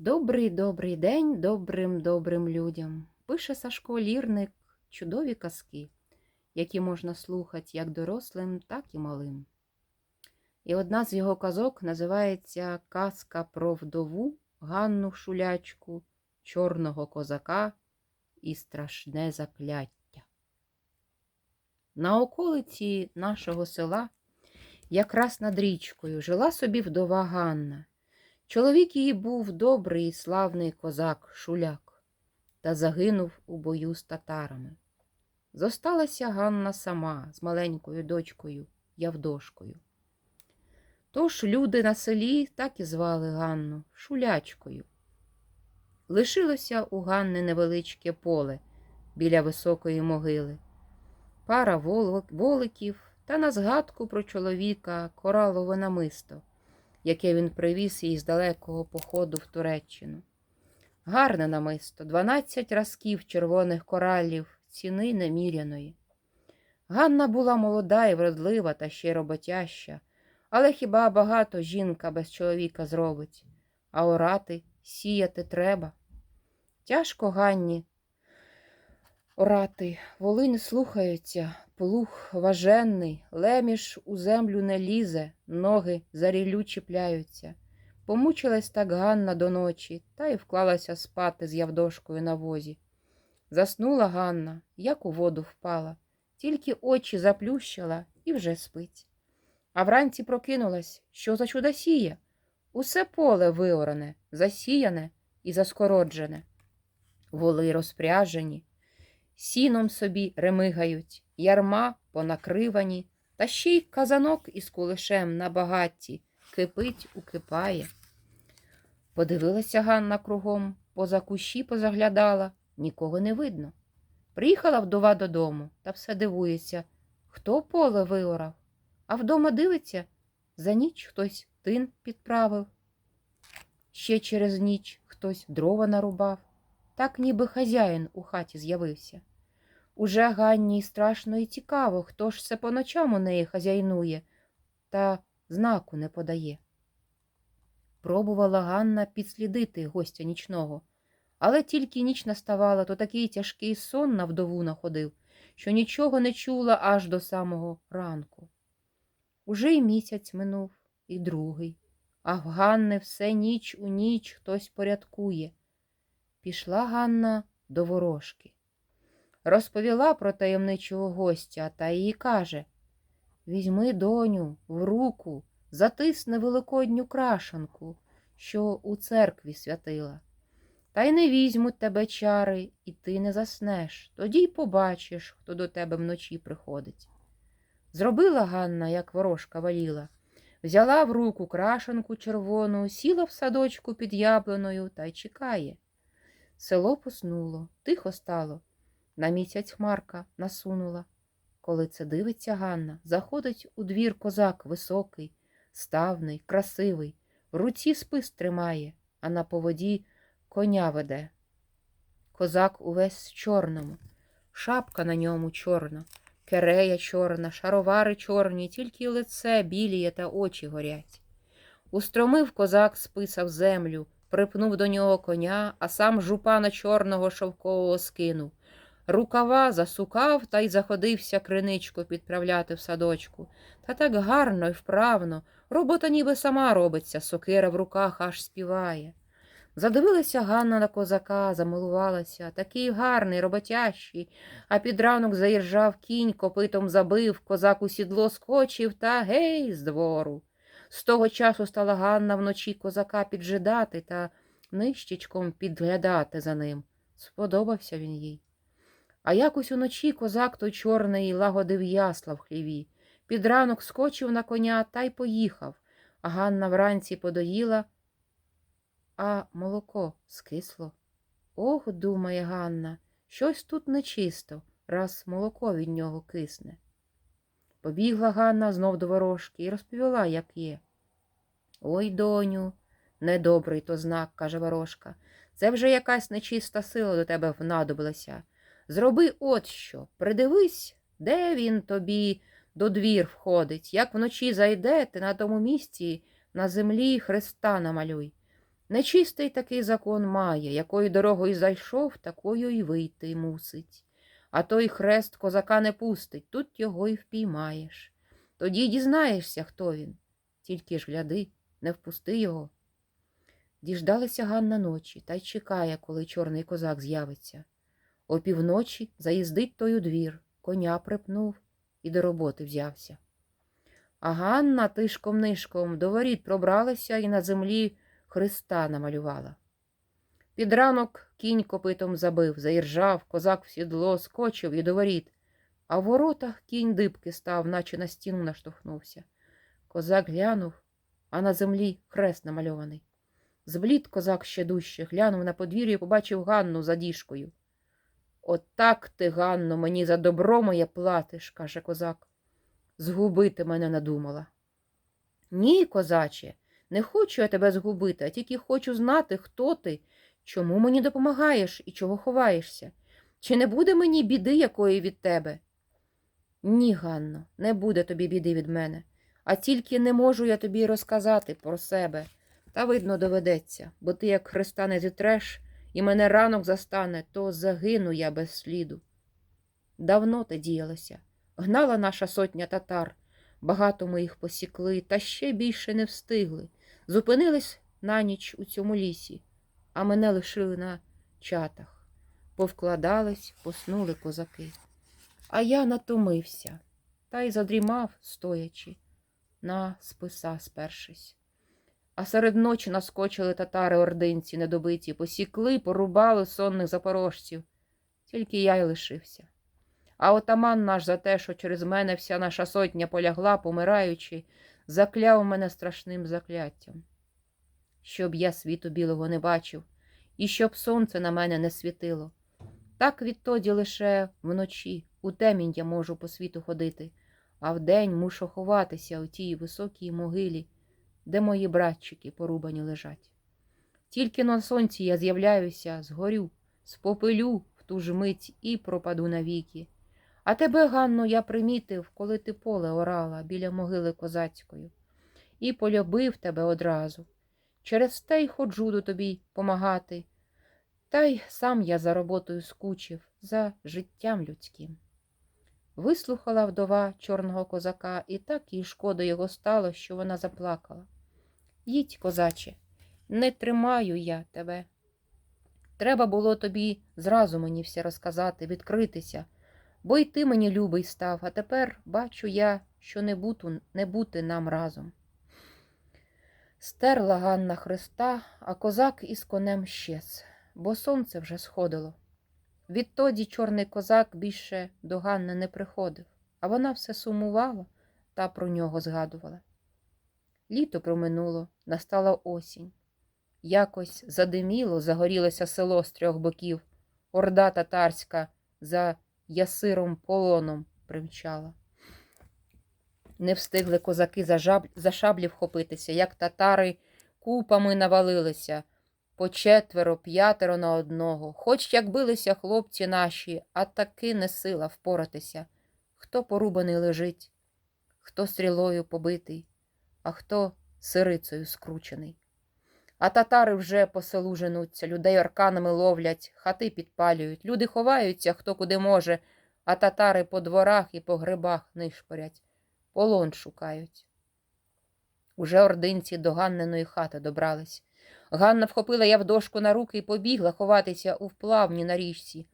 Добрий добрий день добрим добрим людям. Пише Сашко Лірник чудові казки, які можна слухати як дорослим, так і малим. І одна з його казок називається Казка про вдову Ганну Шулячку, чорного козака і страшне закляття. На околиці нашого села, якраз над річкою, жила собі вдова Ганна. Чоловік її був добрий і славний козак Шуляк, та загинув у бою з татарами. Зосталася Ганна сама з маленькою дочкою Явдошкою. Тож люди на селі так і звали Ганну Шулячкою. Лишилося у Ганни невеличке поле біля високої могили, пара воликів та на згадку про чоловіка коралове намисто яке він привіз їй з далекого походу в Туреччину. Гарне намисто, дванадцять разків червоних коралів, ціни неміряної. Ганна була молода і вродлива та ще роботяща, але хіба багато жінка без чоловіка зробить, а орати, сіяти треба. Тяжко Ганні орати, воли не слухаються, плуг важенний, леміш у землю не лізе, ноги за ріллю чіпляються. Помучилась так Ганна до ночі, та й вклалася спати з Явдошкою на возі. Заснула Ганна, як у воду впала, тільки очі заплющила і вже спить. А вранці прокинулась, що за чудосія? Усе поле виоране, засіяне і заскороджене. Воли розпряжені, сіном собі ремигають, ярма понакривані, та ще й казанок із кулешем на багатті кипить, укипає. Подивилася Ганна кругом, поза кущі позаглядала, нікого не видно. Приїхала вдова додому та все дивується, хто поле виорав, а вдома дивиться, за ніч хтось тин підправив. Ще через ніч хтось дрова нарубав, так ніби хазяїн у хаті з'явився. Уже Ганні страшно і цікаво, хто ж це по ночам у неї хазяйнує, та знаку не подає. Пробувала Ганна підслідити гостя нічного, але тільки ніч наставала, то такий тяжкий сон на вдову находив, що нічого не чула аж до самого ранку. Уже й місяць минув, і другий, а в Ганни все ніч у ніч хтось порядкує. Пішла Ганна до ворожки. Розповіла про таємничого гостя та їй каже Візьми, доню, в руку, затисни великодню крашанку, що у церкві святила. Та й не візьмуть тебе чари, і ти не заснеш, тоді й побачиш, хто до тебе вночі приходить. Зробила Ганна, як ворожка валіла, взяла в руку крашанку червону, сіла в садочку під яблуною та й чекає. Село поснуло, тихо стало. На місяць хмарка насунула. Коли це дивиться Ганна, заходить у двір козак високий, ставний, красивий, в руці спис тримає, а на поводі коня веде. Козак увесь в чорному, шапка на ньому чорна, керея чорна, шаровари чорні, тільки лице біліє та очі горять. Устромив козак списа в землю, припнув до нього коня, а сам жупана чорного шовкового скинув. Рукава засукав та й заходився криничку підправляти в садочку. Та так гарно й вправно, робота ніби сама робиться, сокира в руках аж співає. Задивилася Ганна на козака, замилувалася, такий гарний, роботящий, а під ранок заїржав кінь, копитом забив, козак у сідло скочив та гей з двору. З того часу стала Ганна вночі козака піджидати та нищечком підглядати за ним. Сподобався він їй. А якось уночі козак той чорний лагодив ясла в хліві. Під ранок скочив на коня та й поїхав, а Ганна вранці подоїла, а молоко скисло. Ох, думає Ганна, щось тут нечисто, раз молоко від нього кисне. Побігла Ганна знов до ворожки і розповіла, як є. Ой, доню, недобрий то знак, каже ворожка. Це вже якась нечиста сила до тебе внадобилася. Зроби от що, придивись, де він тобі до двір входить, як вночі зайде, ти на тому місці на землі Христа намалюй. Нечистий такий закон має, якою дорогою зайшов, такою й вийти мусить. А той хрест козака не пустить, тут його й впіймаєш. Тоді дізнаєшся, хто він. Тільки ж гляди, не впусти його. Діждалася Ганна ночі та й чекає, коли чорний козак з'явиться. О півночі заїздить той у двір, коня припнув і до роботи взявся. А Ганна тишком нишком до воріт пробралася і на землі Христа намалювала. Під ранок кінь копитом забив, заіржав, козак в сідло скочив і до воріт, а в воротах кінь дибки став, наче на стіну наштовхнувся. Козак глянув, а на землі хрест намальований. Зблід козак ще дужче, глянув на подвір'я і побачив Ганну за діжкою. Отак ти, Ганно, мені за добро моє платиш, каже козак. Згубити мене надумала. Ні, козаче, не хочу я тебе згубити, а тільки хочу знати, хто ти, чому мені допомагаєш і чого ховаєшся. Чи не буде мені біди якої від тебе? Ні, Ганно, не буде тобі біди від мене, а тільки не можу я тобі розказати про себе. Та, видно, доведеться, бо ти, як Христа не зітреш, і мене ранок застане, то загину я без сліду. Давно те діялося. Гнала наша сотня татар, багато ми їх посікли, та ще більше не встигли. Зупинились на ніч у цьому лісі, а мене лишили на чатах. Повкладались, поснули козаки. А я натомився та й задрімав, стоячи, на списа спершись. А серед ночі наскочили татари ординці недобиті, посікли, порубали сонних запорожців. Тільки я й лишився. А отаман наш за те, що через мене вся наша сотня полягла, помираючи, закляв мене страшним закляттям. Щоб я світу білого не бачив, і щоб сонце на мене не світило. Так відтоді лише вночі, у темінь я можу по світу ходити, а вдень мушу ховатися у тій високій могилі, де мої братчики порубані лежать. Тільки на сонці я з'являюся, згорю, спопилю в ту ж мить і пропаду навіки. А тебе, Ганно, я примітив, коли ти поле орала біля могили козацької, і полюбив тебе одразу. Через те й ходжу до тобі помагати. Та й сам я за роботою скучив, за життям людським. Вислухала вдова чорного козака, і так їй шкода його стало, що вона заплакала. Їдь, козаче, не тримаю я тебе. Треба було тобі зразу мені все розказати, відкритися, бо й ти мені любий став, а тепер бачу я, що не, буту, не бути нам разом. Стерла Ганна Христа, а козак із конем щез, бо сонце вже сходило. Відтоді чорний козак більше до Ганни не приходив, а вона все сумувала та про нього згадувала. Літо проминуло, настала осінь. Якось задиміло, загорілося село з трьох боків. Орда татарська за ясиром полоном примчала. Не встигли козаки за, жаб... за шаблі вхопитися, як татари купами навалилися, по четверо, п'ятеро на одного. Хоч як билися хлопці наші, а таки не сила впоратися. Хто порубаний лежить, хто стрілою побитий, а хто сирицею скручений. А татари вже по селу женуться, людей арканами ловлять, хати підпалюють, люди ховаються, хто куди може, а татари по дворах і по грибах нишпорять, полон шукають. Уже ординці до Ганниної хати добрались. Ганна вхопила Явдошку на руки і побігла ховатися у вплавні на річці.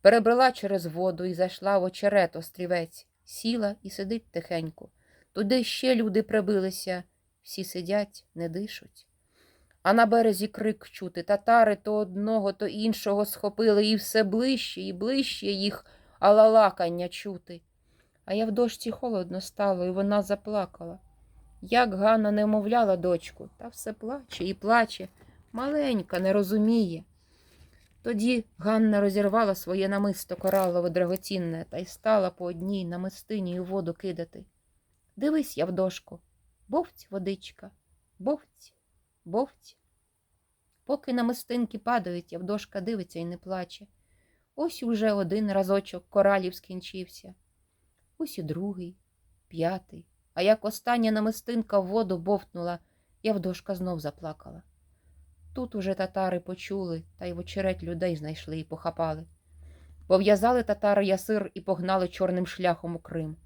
Перебрела через воду і зайшла в очерет острівець, сіла і сидить тихенько. Туди ще люди прибилися, всі сидять, не дишуть. А на березі крик чути татари то одного, то іншого схопили, і все ближче і ближче їх алалакання чути. А я в дошці холодно стало, і вона заплакала. Як Ганна не мовляла дочку, та все плаче і плаче, маленька, не розуміє. Тоді Ганна розірвала своє намисто коралово драгоцінне та й стала по одній намистині у воду кидати. Дивись, Явдошко, бовць водичка, бовць, бовць. Поки намистинки падають, Явдошка дивиться і не плаче. Ось уже один разочок коралів скінчився. Ось і другий, п'ятий. А як остання намистинка в воду бовтнула, Явдошка знов заплакала. Тут уже татари почули, та й в очередь людей знайшли і похапали. Пов'язали татари ясир і погнали чорним шляхом у Крим.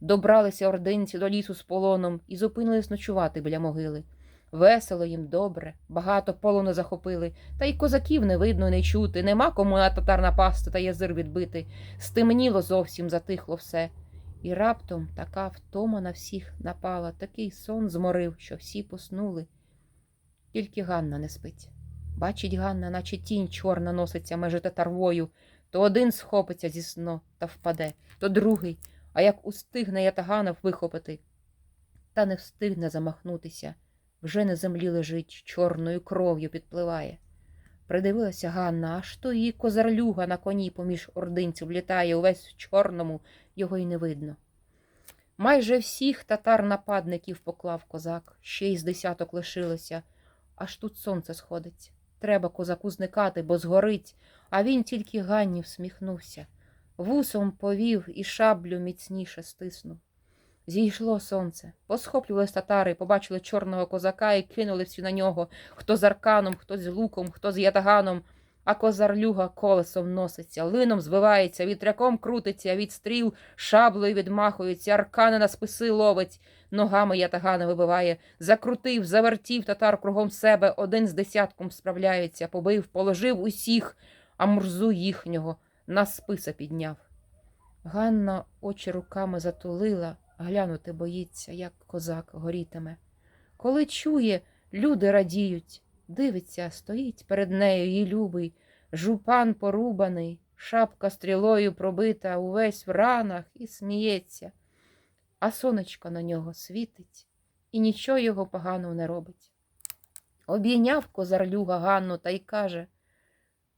Добралися ординці до лісу з полоном і зупинились ночувати біля могили. Весело їм добре, багато полону захопили, та й козаків не видно, не чути, нема кому на татар напасти та язир відбити. Стемніло зовсім, затихло все. І раптом така втома на всіх напала, такий сон зморив, що всі поснули. Тільки Ганна не спить. Бачить Ганна, наче тінь чорна носиться межи татарвою, то один схопиться зі сну та впаде, то другий, а як устигне ятаганов вихопити, та не встигне замахнутися, вже на землі лежить, чорною кров'ю підпливає. Придивилася Ганна, аж то її козарлюга на коні поміж ординців літає, увесь в чорному, його й не видно. Майже всіх татар-нападників поклав козак, ще й з десяток лишилося, аж тут сонце сходить. Треба козаку зникати, бо згорить, а він тільки Ганні всміхнувся. Вусом повів і шаблю міцніше стиснув. Зійшло сонце, посхоплювались татари, побачили чорного козака і кинули всі на нього, хто з арканом, хто з луком, хто з ятаганом, а козарлюга колесом носиться, лином звивається, вітряком крутиться, від стріл шаблею відмахується, аркани на списи ловить, ногами ятагана вибиває, закрутив, завертів татар кругом себе, один з десятком справляється, побив, положив усіх, а мурзу їхнього на списа підняв. Ганна очі руками затулила, глянути боїться, як козак горітиме. Коли чує, люди радіють, дивиться, стоїть перед нею її любий, жупан порубаний, шапка стрілою пробита, увесь в ранах і сміється, а сонечко на нього світить і нічого його поганого не робить. Обійняв козарлюга Ганну та й каже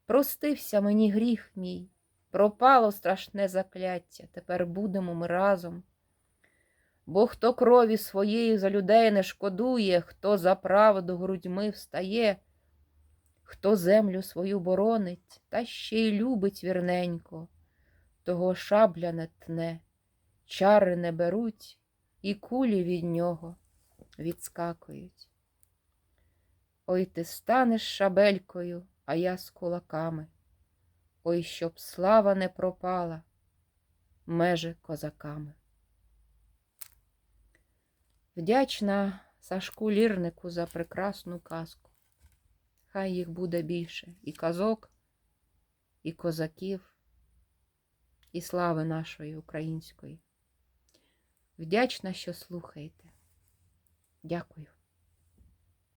Простився мені гріх мій, пропало страшне закляття, тепер будемо ми разом. Бо хто крові своєї за людей не шкодує, хто за правду грудьми встає, хто землю свою боронить, та ще й любить вірненько, того шабля не тне, чари не беруть, і кулі від нього відскакують. Ой ти станеш шабелькою, а я з кулаками. Ой, щоб слава не пропала, меже козаками. Вдячна Сашку Лірнику за прекрасну казку. Хай їх буде більше і казок, і козаків, і слави нашої української. Вдячна, що слухаєте. Дякую.